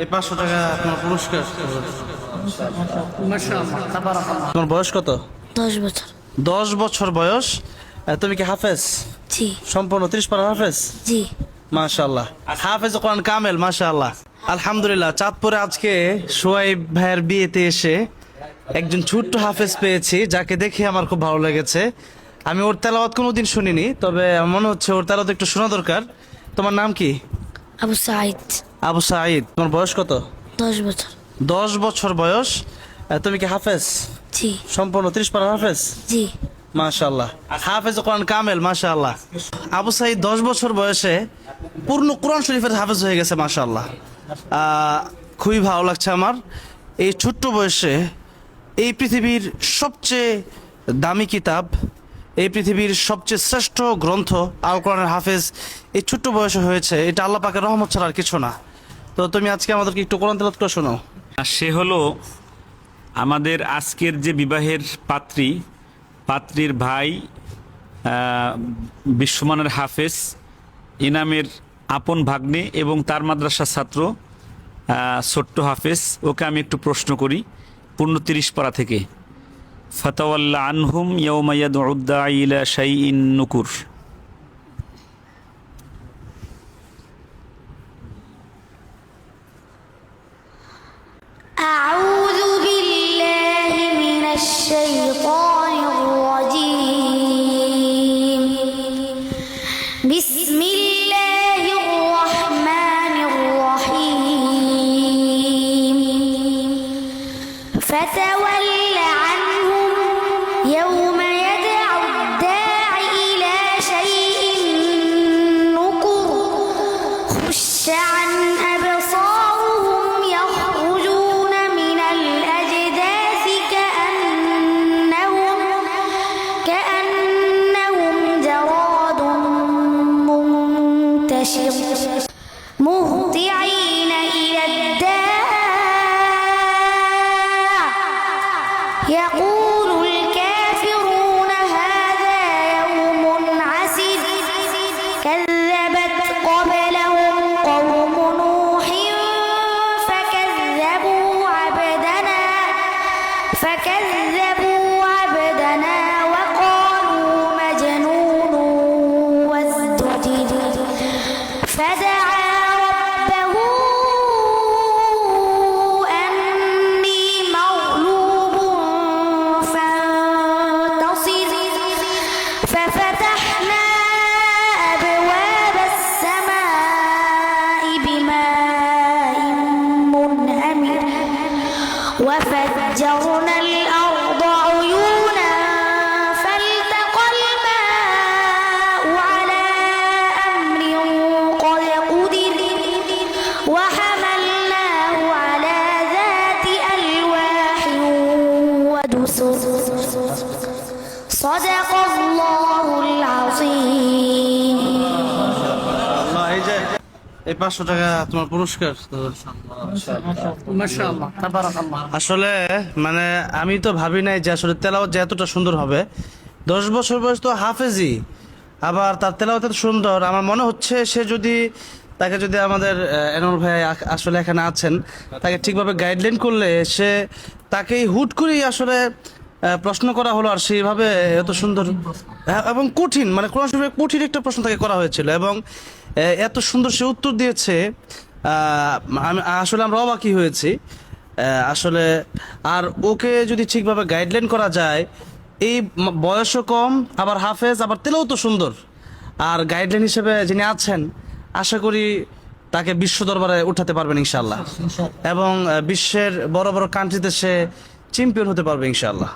এই পাঁচশো টাকা আপনার পুরস্কার। তোমার বয়স কত? দশ বছর। দশ বছর বয়স। আহ, তুমি কি হাফেজ? জি। সম্পূর্ণ ত্রিশ পারা হাফেজ? জি। মাশাল্লাহ হাফেজ কোরআন কামেল মাশাল্লাহ আলহামদুলিল্লাহ চাঁদপুরে আজকে সোয়াইব ভাইয়ের বিয়েতে এসে একজন ছোট্ট হাফেজ পেয়েছি যাকে দেখে আমার খুব ভালো লেগেছে। আমি ওর তেলাওয়াত কোনোদিন শুনিনি তবে মনে হচ্ছে ওর তেলাওয়াত একটু শোনা দরকার। তোমার নাম কি? আবু সাইদ আবু সাঈদ তোমার বয়স কত? দশ বছর। দশ বছর বয়স? তুমি কি হাফেজ? জি। সম্পূর্ণ ত্রিশ পারা হাফেজ? জি। মাশাল্লাহ হাফেজ কোরআন কামেল মাশাল্লাহ আবু সাইদ দশ বছর বয়সে পূর্ণ কোরআন শরীফের হাফেজ হয়ে গেছে মাশাল্লাহ খুবই ভালো লাগছে আমার। এই ছোট্ট বয়সে এই পৃথিবীর সবচেয়ে দামি কিতাব এই পৃথিবীর সবচেয়ে শ্রেষ্ঠ গ্রন্থ আল কোরআনের হাফেজ, এই ছোট্ট বয়সে হয়েছে, এটা আল্লাহ পাকের রহমত ছাড়া আর কিছু না। তো তুমি আজকে আমাদেরকে একটু কোরআন তেলাত করে শোনাও। সে হলো আমাদের আজকের যে বিবাহের পাত্রী, পাত্রীর ভাই বিশ্বমানের হাফেজ, ইনামের আপন ভাগ্নে এবং তার মাদ্রাসার ছাত্র ছোট্ট হাফেজ, ওকে আমি একটু প্রশ্ন করি, পূর্ণ তিরিশ পারা থেকে। فتول عنهم يوم يدعو الداعي إلى شيء نكر. أعوذ بالله من الشيطان الرجيم. بسم الله الرحمن الرحيم. فتول عنهم mon وفجرنا الأرض عيونا فالتقى الماء على أمر قد قدر وحملناه على ذات ألواح ودسر. صدق الله العظيم. এই পাঁচশো টাকা তোমার পুরস্কার আসলে মানে আমি তো ভাবি নাই যে আসলে তেলাওয়াত যে এতটা সুন্দর হবে। দশ বছর বয়স তো হাফেজি আবার তার তেলাওয়াত এত সুন্দর। আমার মনে হচ্ছে সে যদি তাকে যদি আমাদের এনর ভাই আসলে এখানে আছেন তাকে ঠিকভাবে গাইডলাইন করলে সে তাকেই হুট করেই আসলে প্রশ্ন করা হলো আর সেইভাবে এত সুন্দর হ্যাঁ, এবং কঠিন মানে কোরআন শরীফের কঠিন একটা প্রশ্ন তাকে করা হয়েছিল। এবং এত সুন্দর সে উত্তর দিয়েছে। আমি আসলে আমরা অবাকই হয়েছি। আসলে আর ওকে যদি ঠিকভাবে গাইডলাইন করা যায় এই বয়সও কম আবার হাফেজ আবার তেলেও তো সুন্দর। আর গাইডলাইন হিসেবে যিনি আছেন আশা করি তাকে বিশ্ব দরবারে উঠাতে পারবেন ইনশাল্লাহ এবং বিশ্বের বড় বড় কান্ট্রিতে সে চ্যাম্পিয়ন হতে পারবে ইনশাল্লাহ